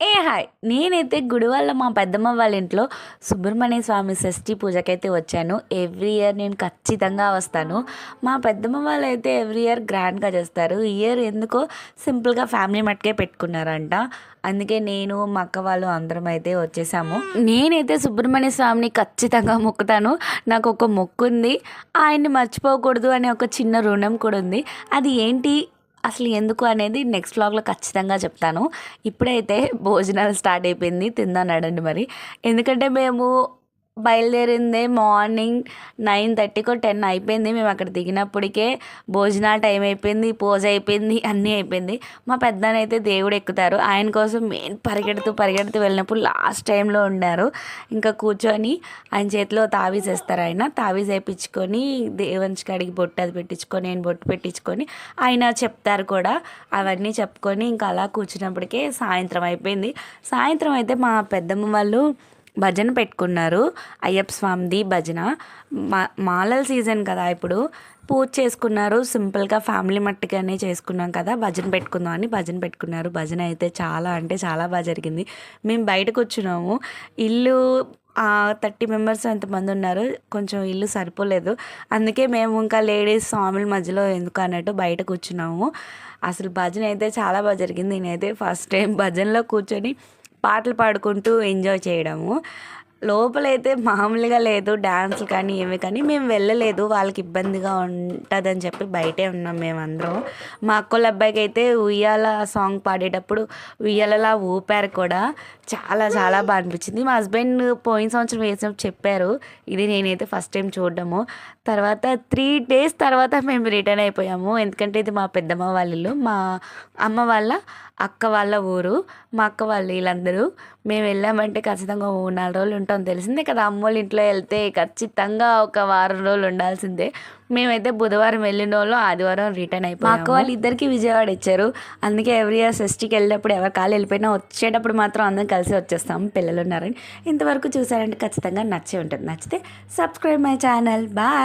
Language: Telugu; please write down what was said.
ఏ హాయ్. నేనైతే గుడివల్ల మా పెద్దమ్మ వాళ్ళ ఇంట్లో సుబ్రహ్మణ్య స్వామి షష్ఠి పూజకైతే వచ్చాను. ఎవ్రీ ఇయర్ నేను ఖచ్చితంగా వస్తాను. మా పెద్దమ్మ వాళ్ళు అయితే ఎవ్రీ ఇయర్ గ్రాండ్గా చేస్తారు. ఇయర్ ఎందుకో సింపుల్గా ఫ్యామిలీ మట్టుకే పెట్టుకున్నారంట. అందుకే నేను మా అక్క వాళ్ళు అందరం అయితే వచ్చేసాము. నేనైతే సుబ్రహ్మణ్య స్వామిని ఖచ్చితంగా మొక్కుతాను. నాకు ఒక మొక్కు ఉంది ఆయన్ని మర్చిపోకూడదు అనే ఒక చిన్న రుణం కూడా ఉంది. అది ఏంటి? అసలు ఎందుకు అనేది నెక్స్ట్ వ్లాగ్లో ఖచ్చితంగా చెప్తాను. ఇప్పుడైతే భోజనాలు స్టార్ట్ అయిపోయింది. తిందానడండి మరి. ఎందుకంటే మేము బయలుదేరిందే మార్నింగ్ నైన్ థర్టీకో టెన్ అయిపోయింది. మేము అక్కడ దిగినప్పటికే భోజన టైం అయిపోయింది పూజ అయిపోయింది అన్నీ అయిపోయింది. మా పెద్దనైతే దేవుడు ఎక్కుతారు. ఆయన కోసం మెయిన్ పరిగెడుతూ పరిగెడుతూ వెళ్ళినప్పుడు లాస్ట్ టైంలో ఉన్నారు ఇంకా కూర్చొని ఆయన చేతిలో తావీజ్ వేస్తారు ఆయన. తావీజ్ వేయించుకొని దేవుని కాడికి బొట్టు అది పెట్టించుకొని ఆయన బొట్టు పెట్టించుకొని ఆయన చెప్తారు కూడా. అవన్నీ చెప్పుకొని ఇంకా అలా కూర్చున్నప్పటికే సాయంత్రం అయిపోయింది. సాయంత్రం అయితే మా పెద్దమ్మ వాళ్ళు భజన పెట్టుకున్నారు. అయ్యప్ప స్వామిది భజన. మా మాలల సీజన్ కదా ఇప్పుడు. పూజ చేసుకున్నారు. సింపుల్గా ఫ్యామిలీ మట్టుగానే చేసుకున్నాం కదా. భజన పెట్టుకుందాం అని భజన పెట్టుకున్నారు. భజన అయితే చాలా అంటే చాలా బాగా జరిగింది. మేము బయటకు వచ్చినాము. ఇల్లు థర్టీ మెంబర్స్ ఎంతమంది ఉన్నారు? కొంచెం ఇల్లు సరిపోలేదు. అందుకే మేము ఇంకా లేడీస్ స్వాముల మధ్యలో ఎందుకు అన్నట్టు బయట కూర్చున్నాము అసలు భజన అయితే చాలా బాగా జరిగింది. నేనైతే ఫస్ట్ టైం భజనలో కూర్చొని పాటలు పాడుకుంటూ ఎంజాయ్ చేయడము. లోపలైతే మామూలుగా లేదు డ్యాన్స్లు కానీ ఏమి కానీ మేము వెళ్ళలేదు వాళ్ళకి ఇబ్బందిగా ఉంటుందని చెప్పి బయటే ఉన్నాం మేమందరం. మా అక్కల అబ్బాయికి అయితే ఉయ్యాల సాంగ్ పాడేటప్పుడు ఉయ్యాలలా ఊపారు కూడా. చాలా చాలా బాగా అనిపించింది. మా హస్బెండ్ పోయిన సంవత్సరం వేసినప్పుడు చెప్పారు ఇది నేనైతే ఫస్ట్ టైం చూడడము. తర్వాత త్రీ డేస్ తర్వాత మేము రిటర్న్ అయిపోయాము. ఎందుకంటే ఇది మా పెద్దమ్మ వాళ్ళ ఇల్లు. మా అమ్మ వాళ్ళ అక్క వాళ్ళ ఊరు మా అక్క వాళ్ళు వీళ్ళందరూ మేము వెళ్ళామంటే ఖచ్చితంగా ఓ నాలుగు రోజులు ఉంటాం తెలిసిందే కదా అమ్మోళ్ళ ఇంట్లో వెళ్తే ఖచ్చితంగా ఒక వారం రోజులు ఉండాల్సిందే. మేమైతే బుధవారం వెళ్ళిన వాళ్ళు ఆదివారం రిటర్న్ అయిపోయి మా అక్క వాళ్ళు ఇద్దరికి విజయవాడ ఇచ్చారు. అందుకే ఎవ్రీ ఇయర్ షష్ఠికి వెళ్ళినప్పుడు ఎవరి కాలు వెళ్ళిపోయినా వచ్చేటప్పుడు మాత్రం అందరం కలిసి వచ్చేస్తాం. పిల్లలు ఉన్నారని ఇంతవరకు చూసారంటే ఖచ్చితంగా నచ్చే ఉంటుంది. నచ్చితే సబ్స్క్రైబ్ మై ఛానల్ బాయ్